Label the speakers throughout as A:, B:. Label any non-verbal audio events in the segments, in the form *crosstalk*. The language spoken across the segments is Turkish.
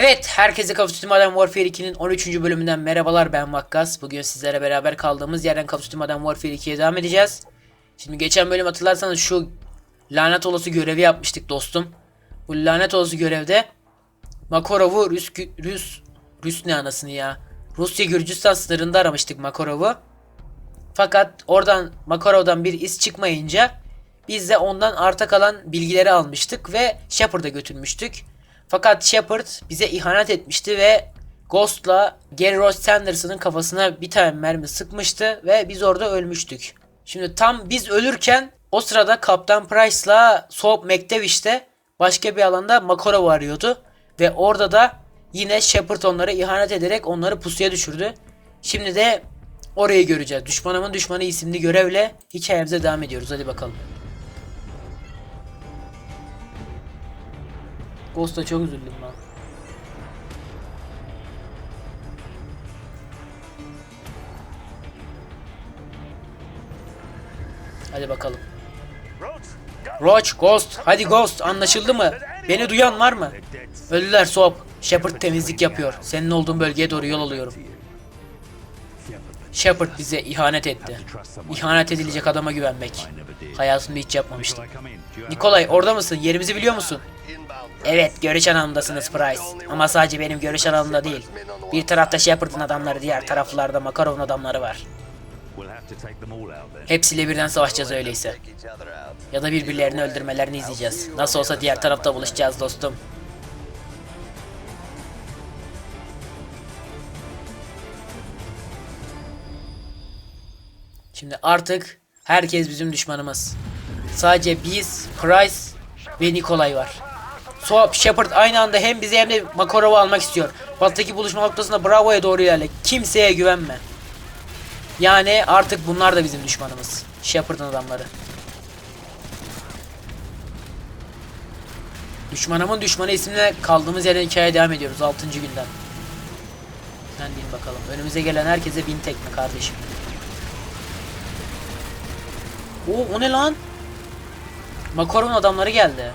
A: Evet, herkese Call of Duty Modern Warfare 2'nin 13. bölümünden merhabalar ben Vakkas. Bugün sizlere beraber kaldığımız yerden Call of Duty Modern Warfare 2'ye devam edeceğiz. Şimdi geçen bölüm hatırlarsanız şu lanet olası görevi yapmıştık dostum. Bu lanet olası görevde Makarov'u Rus, Rus, Rus ne anasını ya? Rusya Gürcistan sınırında aramıştık Makarov'u. Fakat oradan Makarov'dan bir iz çıkmayınca biz de ondan arta kalan bilgileri almıştık ve Shepard'a götürmüştük. Fakat Shepard bize ihanet etmişti ve Ghost'la Gary Ross Sanderson'ın kafasına bir tane mermi sıkmıştı ve biz orada ölmüştük. Şimdi tam biz ölürken o sırada Kaptan Price'la Soap McTavish de başka bir alanda Makarov'u arıyordu. Ve orada da yine Shepard onlara ihanet ederek onları pusuya düşürdü. Şimdi de orayı göreceğiz. Düşmanımın düşmanı isimli görevle hikayemize devam ediyoruz. Hadi bakalım. Ghost'a çok üzüldüm lan. Hadi bakalım. Roach, Ghost, hadi Ghost anlaşıldı mı? Beni duyan var mı? Öldüler Soap. Shepard temizlik yapıyor. Senin olduğun bölgeye doğru yol alıyorum. Shepard bize ihanet etti. İhanet edilecek adama güvenmek. Hayatımda hiç yapmamıştım. Nikolay orada mısın? Yerimizi biliyor musun? Evet, görüş alanındasınız Price. Ama sadece benim görüş alanımda değil. Bir tarafta Shepard'ın adamları, diğer taraflarda Makarov'un adamları var. Hepsiyle birden savaşacağız öyleyse. Ya da birbirlerini öldürmelerini izleyeceğiz. Nasıl olsa diğer tarafta buluşacağız dostum. Şimdi artık herkes bizim düşmanımız. Sadece biz, Price ve Nikolay var. Swap, Shepard aynı anda hem bizi hem de Makarov'u almak istiyor. Batıdaki buluşma noktasında Bravo'ya doğru ilerle. Kimseye güvenme. Yani artık bunlar da bizim düşmanımız. Shepard'ın adamları. Düşmanımın düşmanı isimle kaldığımız yerden hikayeye devam ediyoruz 6. günden. Sen değil bakalım. Önümüze gelen herkese bin tekme kardeşim. Oo o ne lan? Makaron adamları geldi.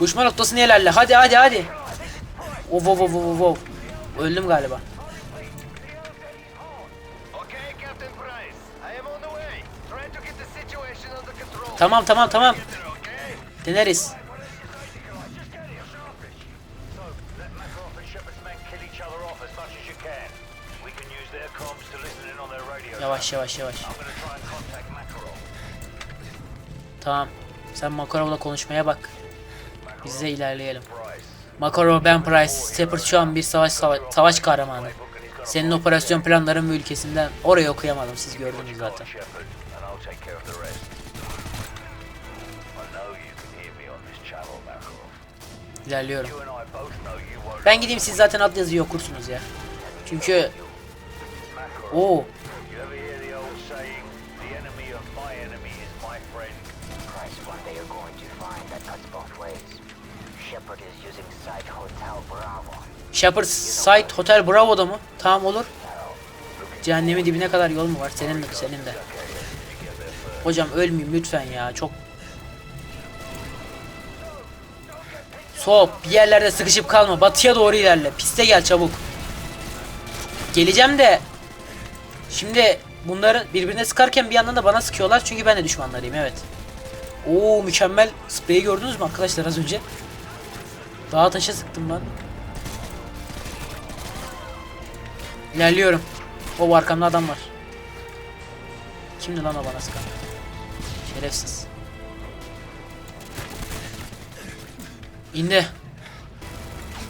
A: Uçma noktasını ilerle. Hadi hadi hadi. Oh, wow, wow, wow, wow. Öldüm galiba. Tamam tamam tamam. Deneriz. Yavaş yavaş yavaş. Tamam. Sen Makarov'la konuşmaya bak. Biz de ilerleyelim. Makarov, Ben Price, Shepard şu an bir savaş sava- savaş kahramanı. Senin operasyon planların ve ülkesinden orayı okuyamadım siz gördünüz zaten. İlerliyorum. Ben gideyim siz zaten alt yazıyı okursunuz ya. Çünkü
B: Makarov.
C: Using Site Hotel
A: Bravo'da mı? Tamam olur. Cehennemin dibine kadar yol mu var? Senin de senin de. Hocam ölmeyeyim lütfen ya. Çok Soğuk bir yerlerde sıkışıp kalma. Batıya doğru ilerle. Piste gel çabuk. Geleceğim de Şimdi bunları birbirine sıkarken bir yandan da bana sıkıyorlar çünkü ben de düşmanlarıyım evet. Oo mükemmel spreyi gördünüz mü arkadaşlar az önce? Dağa taşa sıktım ben. İlerliyorum. O arkamda adam var. Kimdi lan o bana sıkan? Şerefsiz. İndi.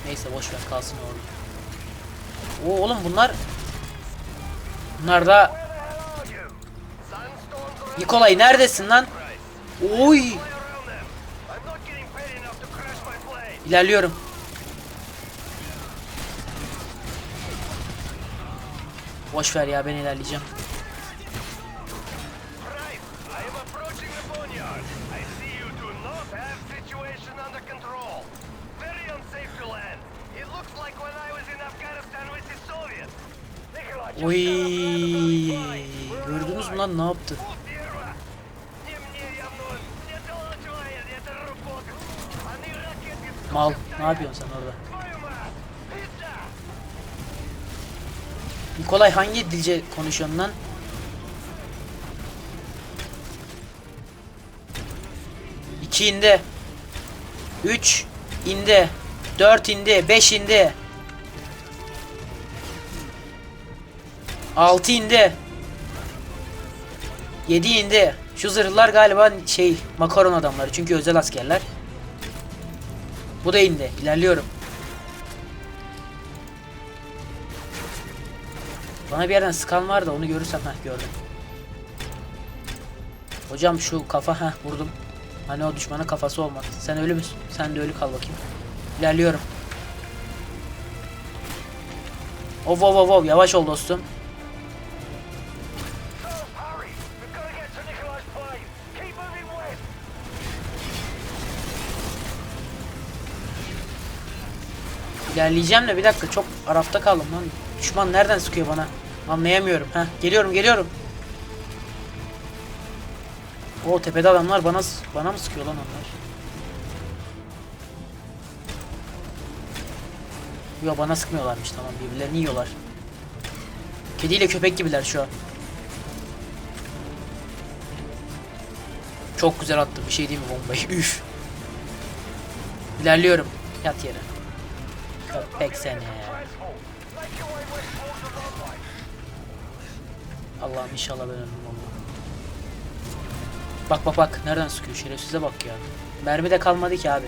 A: Neyse boş ver kalsın orada. Oo oğlum bunlar Bunlar da Nikolay neredesin lan? Oy İlerliyorum. Boş ver ya ben ilerleyeceğim.
B: Price, I am approaching the boneyard.
A: Mal. Ne yapıyorsun sen orada? Nikolay hangi dilce konuşuyorsun lan? İki indi. Üç indi. Dört indi. Beş indi. Altı indi. Yedi indi. Şu zırhlar galiba şey makaron adamları çünkü özel askerler. Bu da indi. İlerliyorum. Bana bir yerden sıkan var da onu görürsem heh gördüm. Hocam şu kafa heh vurdum. Hani o düşmanın kafası olmaz. Sen ölü müsün? Sen de ölü kal bakayım. İlerliyorum. Ov ov ov ov yavaş ol dostum. İlerleyeceğim de bir dakika çok arafta kaldım lan. Düşman nereden sıkıyor bana? Anlayamıyorum. Heh geliyorum geliyorum. O tepede adamlar bana bana mı sıkıyor lan onlar? Yo bana sıkmıyorlarmış tamam birbirlerini yiyorlar. Kediyle köpek gibiler şu an. Çok güzel attım bir şey değil mi bombayı? *laughs* Üf. İlerliyorum. Yat yere.
B: The runway.
A: Allah'ım inşallah ben ölmem Allah. Bak bak bak nereden sıkıyor şerefsize bak ya. Mermi de kalmadı ki abi.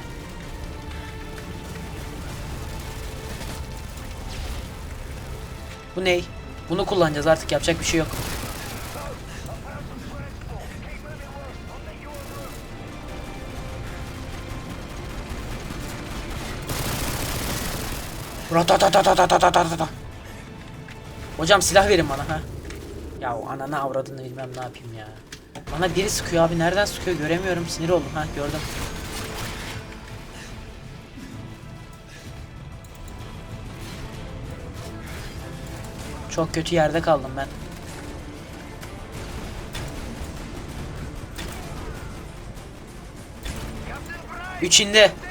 A: Bu ney? Bunu kullanacağız artık yapacak bir şey yok. Ratatatatatatatata. Hocam silah verin bana ha. Ya o ananı avradını bilmem ne yapayım ya. Bana biri sıkıyor abi nereden sıkıyor göremiyorum sinir oldum ha gördüm. Çok kötü yerde kaldım ben.
B: You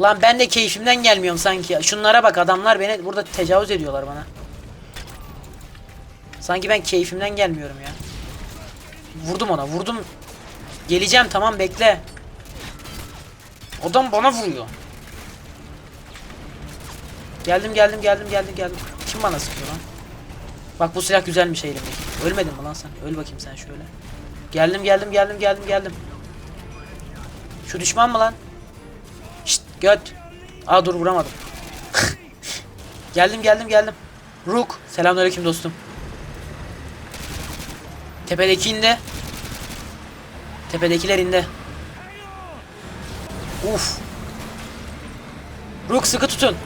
A: Lan ben de keyfimden gelmiyorum sanki. Şunlara bak adamlar beni burada tecavüz ediyorlar bana. Sanki ben keyfimden gelmiyorum ya. Vurdum ona vurdum. Geleceğim tamam bekle. Adam bana vuruyor. Geldim geldim geldim geldim geldim. Kim bana sıkıyor lan? Bak bu silah güzelmiş elimdeki. Ölmedin mi lan sen? Öl bakayım sen şöyle. Geldim geldim geldim geldim geldim. Şu düşman mı lan? Göt. Aa dur vuramadım. *laughs* geldim geldim geldim. Rook. Selamünaleyküm dostum. Tepedeki indi. Tepedekiler indi. Uf. Rook sıkı tutun.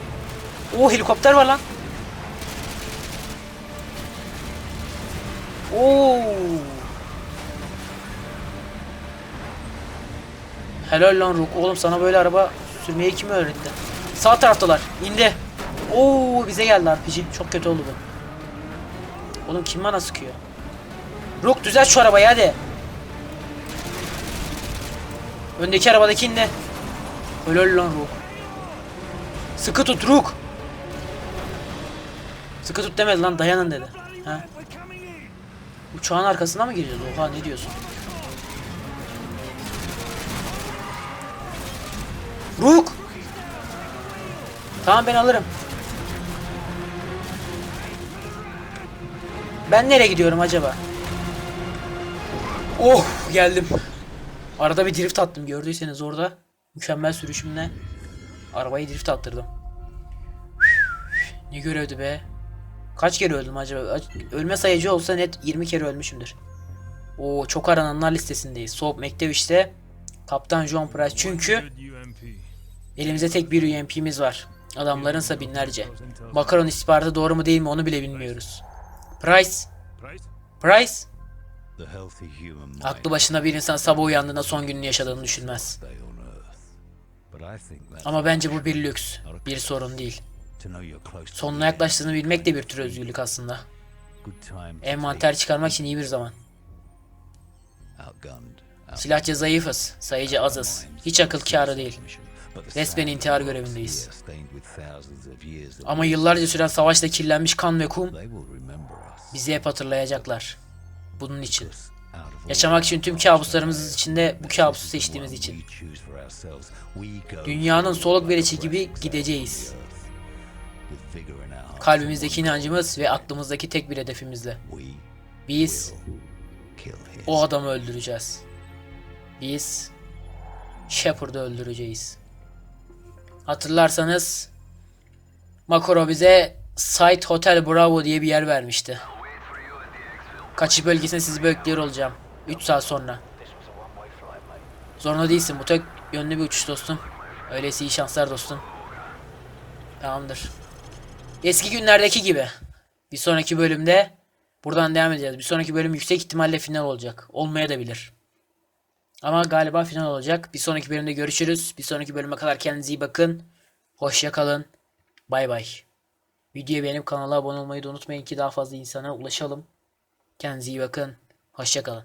A: Oo helikopter var lan. Oo. Helal lan Rook. Oğlum sana böyle araba sürmeyi kim öğretti? Sağ taraftalar. İndi. Oo bize geldi RPG. Çok kötü oldu bu. Oğlum kim bana sıkıyor? Rook düzelt şu arabayı hadi. Öndeki arabadaki indi. Helal lan Rook. Sıkı tut Rook. Sıkı tut demedi lan dayanın dedi. Ha? Uçağın arkasına mı gireceğiz? Oha ne diyorsun? Rook. Tamam ben alırım. Ben nereye gidiyorum acaba? Oh geldim. Arada bir drift attım gördüyseniz orada. Mükemmel sürüşümle arabayı drift attırdım. Ne görevdi be? Kaç kere öldüm acaba? Ölme sayıcı olsa net 20 kere ölmüşümdür. Oo çok arananlar listesindeyiz. Soğuk Mektev işte. Kaptan John Price. Çünkü elimizde tek bir UMP'miz var. Adamlarınsa binlerce. Makaron istihbaratı doğru mu değil mi onu bile bilmiyoruz. Price. Price. Aklı başına bir insan sabah uyandığında son gününü yaşadığını düşünmez. Ama bence bu bir lüks. Bir sorun değil. Sonuna yaklaştığını bilmek de bir tür özgürlük aslında. Envanter çıkarmak için iyi bir zaman. Silahça zayıfız. Sayıcı azız. Hiç akıl kârı değil. Resmen intihar görevindeyiz. Ama yıllarca süren savaşla kirlenmiş kan ve kum bizi hep hatırlayacaklar. Bunun için. Yaşamak için tüm kabuslarımız içinde bu kabusu seçtiğimiz için. Dünyanın soluk verici gibi gideceğiz. Kalbimizdeki inancımız ve aklımızdaki tek bir hedefimizle. Biz o adamı öldüreceğiz. Biz Shepard'ı öldüreceğiz. Hatırlarsanız Makoro bize Site Hotel Bravo diye bir yer vermişti. Kaçış bölgesinde sizi bekliyor olacağım. 3 saat sonra. Zorunda değilsin. Bu tek yönlü bir uçuş dostum. Öyleyse iyi şanslar dostum. Tamamdır. Eski günlerdeki gibi. Bir sonraki bölümde buradan devam edeceğiz. Bir sonraki bölüm yüksek ihtimalle final olacak. Olmaya da bilir. Ama galiba final olacak. Bir sonraki bölümde görüşürüz. Bir sonraki bölüme kadar kendinize iyi bakın. Hoşça kalın. Bay bay. Videoyu beğenip kanala abone olmayı da unutmayın ki daha fazla insana ulaşalım. Kendinize iyi bakın. Hoşça kalın.